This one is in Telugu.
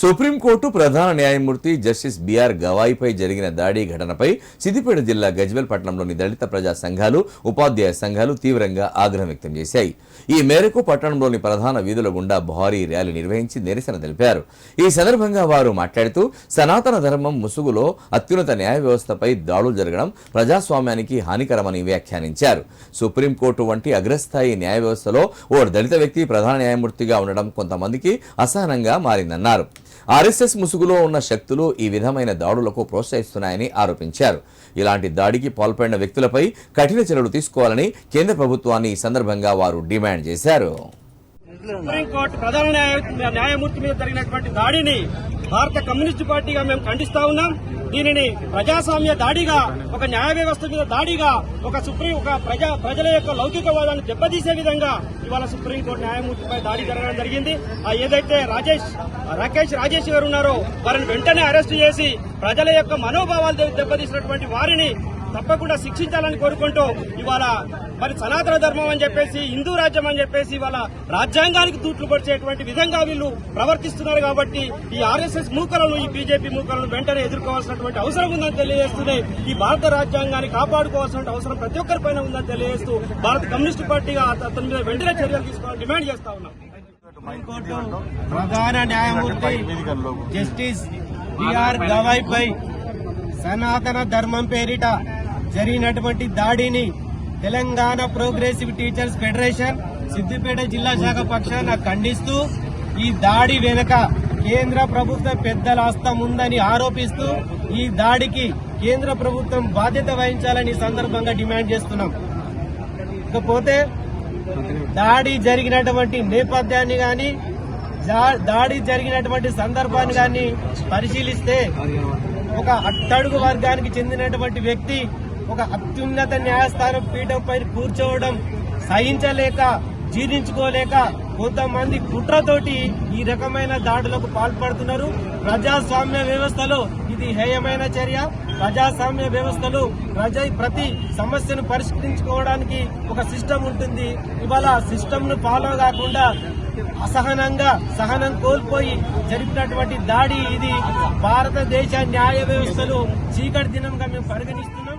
సుప్రీంకోర్టు ప్రధాన న్యాయమూర్తి జస్టిస్ బిఆర్ గవాయిపై జరిగిన దాడి ఘటనపై సిద్దిపేట జిల్లా గజ్వెల్ పట్టణంలోని దళిత ప్రజా సంఘాలు ఉపాధ్యాయ సంఘాలు తీవ్రంగా ఆగ్రహం వ్యక్తం చేశాయి. ఈ మేరకు పట్టణంలోని ప్రధాన వీధుల గుండా భారీ ర్యాలీ నిర్వహించి నిరసన తెలిపారు. ఈ సందర్భంగా వారు మాట్లాడుతూ సనాతన ధర్మం ముసుగులో అత్యున్నత న్యాయ వ్యవస్థపై దాడులు జరగడం ప్రజాస్వామ్యానికి హానికరమని వ్యాఖ్యానించారు. సుప్రీంకోర్టు వంటి అగ్రస్థాయి న్యాయ వ్యవస్థలో ఓ దళిత వ్యక్తి ప్రధాన న్యాయమూర్తిగా ఉండడం కొంతమందికి అసహనంగా మారిందన్నారు. ఆర్ఎస్ఎస్ ముసుగులో ఉన్న శక్తులు ఈ విధమైన దాడులకు ప్రోత్సహిస్తున్నాయని ఆరోపించారు. ఇలాంటి దాడికి పాల్పడిన వ్యక్తులపై కఠిన చర్యలు తీసుకోవాలని కేంద్ర ప్రభుత్వాన్ని ఈ సందర్భంగా వారు డిమాండ్ చేశారు. సుప్రీంకోర్టు ప్రధాన న్యాయమూర్తి మీద జరిగినటువంటి దాడిని భారత కమ్యూనిస్టు పార్టీగా మేము ఖండిస్తా ఉన్నాం. దీనిని ప్రజాస్వామ్య దాడిగా ఒక న్యాయ వ్యవస్థ మీద దాడిగా ఒక సుప్రీం ఒక ప్రజా ప్రజల యొక్క లౌకికవాదాన్ని దెబ్బతీసే విధంగా ఇవాళ సుప్రీంకోర్టు న్యాయమూర్తిపై దాడి జరగడం జరిగింది. ఆ ఏదైతే రాజేష్ రాకేష్ రాజేష్ గారు ఉన్నారో వారిని వెంటనే అరెస్టు చేసి ప్రజల యొక్క మనోభావాలు దెబ్బతీసినటువంటి వారిని తప్పకుండా శిక్షించాలని కోరుకుంటూ ఇవాళ మరి సనాతన ధర్మం అని చెప్పేసి హిందూ రాజ్యం అని చెప్పేసి ఇవాళ రాజ్యాంగానికి తూట్లు పడిచేటువంటి విధంగా వీళ్ళు ప్రవర్తిస్తున్నారు కాబట్టి ఈ ఆర్ఎస్ఎస్ మూకలను ఈ బీజేపీ మూకలను వెంటనే ఎదుర్కోవాల్సినటువంటి అవసరం ఉందని తెలియజేస్తూనే ఈ భారత రాజ్యాంగాన్ని కాపాడుకోవాల్సిన అవసరం ప్రతి ఒక్కరిపైన ఉందని తెలియజేస్తూ భారత కమ్యూనిస్టు పార్టీగా అత- అతని మీద వెంటనే చర్యలు తీసుకోవాలని డిమాండ్ చేస్తా ఉన్నాం. ప్రధాన న్యాయమూర్తి జస్టిస్ బిఆర్ గవాయ్ పై సనాతన ధర్మం పేరిట జరిగినటువంటి దాడిని Telangana progressive teachers federation Siddipet జిల్లా శాఖ పక్షాన ఖండిస్తూ ఈ దాడి వెనుక కేంద్ర ప్రభుత్వ పెద్దల హస్తం ఉందని ఆరోపిస్తూ ఈ దాడికి కేంద్ర ప్రభుత్వం బాధ్యత వహించాలని సందర్భంగా డిమాండ్ చేస్తున్నాం. ఇకపోతే దాడి జరిగినటువంటి నేపథ్యాన్ని గాని దాడి జరిగినటువంటి సందర్భాన్ని గాని పరిశీలిస్తే ఒక అట్టడుగు వర్గానికి చెందినటువంటి వ్యక్తి ఒక అత్యున్నత న్యాయస్థానం పీఠం పైన కూర్చోవడం సహించలేక జీర్ణించుకోలేక కొంతమంది కుట్రతోటి ఈ రకమైన దాడులకు పాల్పడుతున్నారు. ప్రజాస్వామ్య వ్యవస్థలో ఇది హేయమైన చర్య. ప్రజాస్వామ్య వ్యవస్థలో ప్రజ ప్రతి సమస్యను పరిష్కరించుకోవడానికి ఒక సిస్టమ్ ఉంటుంది. ఇవాళ సిస్టమ్ను ఫాలో కాకుండా అసహనంగా సహనం కోల్పోయి జరిపినటువంటి దాడి ఇది భారతదేశ న్యాయ వ్యవస్థలో చీకటి దినంగా మేము పరిగణిస్తున్నాం.